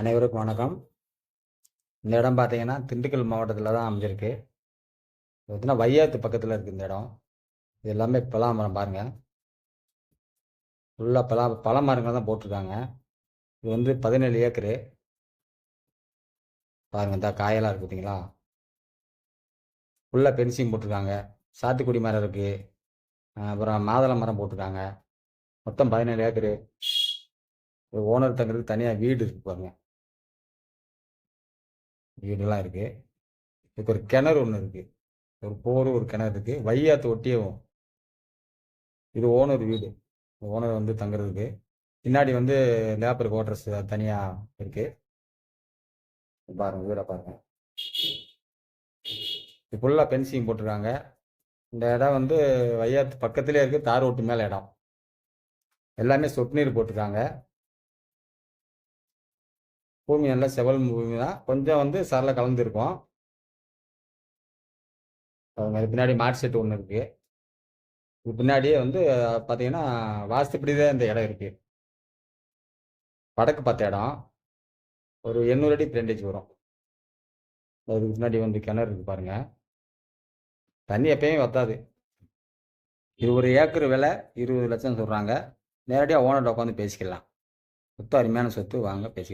அனைவருக்கும் வணக்கம். இந்த இடம் பார்த்தீங்கன்னா திண்டுக்கல் மாவட்டத்தில் தான் அமைஞ்சிருக்கு. இது பார்த்தீங்கன்னா வையாத்து பக்கத்தில் இருக்குது இந்த இடம். இது எல்லாமே பலா மரம் பாருங்கள் ஃபுல்லாக பலா பல மரங்கள் தான் போட்டிருக்காங்க. இது வந்து பதினேழு ஏக்கரு. பாருங்கள் இந்த காயெல்லாம் இருக்குது பார்த்தீங்களா ஃபுல்லாக பென்சிங் போட்டிருக்காங்க. சாத்துக்குடி மரம் இருக்குது அப்புறம் மாதுளை மரம் போட்டிருக்காங்க. மொத்தம் பதினேழு ஏக்கரு. ஓனர் தங்குறதுக்கு தனியாக வீடு இருக்கு பாருங்கள் வீடெல்லாம் இருக்குது இதுக்கு ஒரு கிணறு ஒன்று இருக்குது ஒரு போர் ஒரு கிணறு இருக்குது வையாத்து ஒட்டியவும் இது ஓனர் வீடு. ஓனர் வந்து தங்குறதுக்கு. பின்னாடி வந்து லேபர் குவார்டர்ஸ் தனியாக இருக்குது பாருங்க வீடை பாருங்க. இது ஃபுல்லாக பென்சிங் போட்டிருக்காங்க. இந்த இடம் வந்து வையாத்து பக்கத்துலேயே இருக்குது தார் ஓட்டு மேலே இடம். எல்லாமே சொட்டு நீர் போட்டிருக்காங்க. பூமி நல்லா செவல் பூமி தான். கொஞ்சம் வந்து சரல கலந்துருக்கும். பாருங்க, பின்னாடி மாட் செட் ஒன்று இருக்கு. இது பின்னாடியே வந்து பார்த்தீங்கன்னா வாஸ்துப்படி தான் இந்த இடம் இருக்கு. வடக்கு பார்த்த இடம். ஒரு எண்ணூறு அடி பிரண்டேஜ் வரும். அதுக்கு பின்னாடி வந்து கிணறு இருக்கு பாருங்க. தண்ணி எப்பயுமே வத்தாது. இது ஒரு ஏக்கர் விலை இருபது லட்சம் சொல்கிறாங்க நேரடியாக ஓனர்கிட்ட உட்காந்து பேசிக்கலாம். சொத்து அருமையான சொத்து வாங்க பேசிக்கலாம்.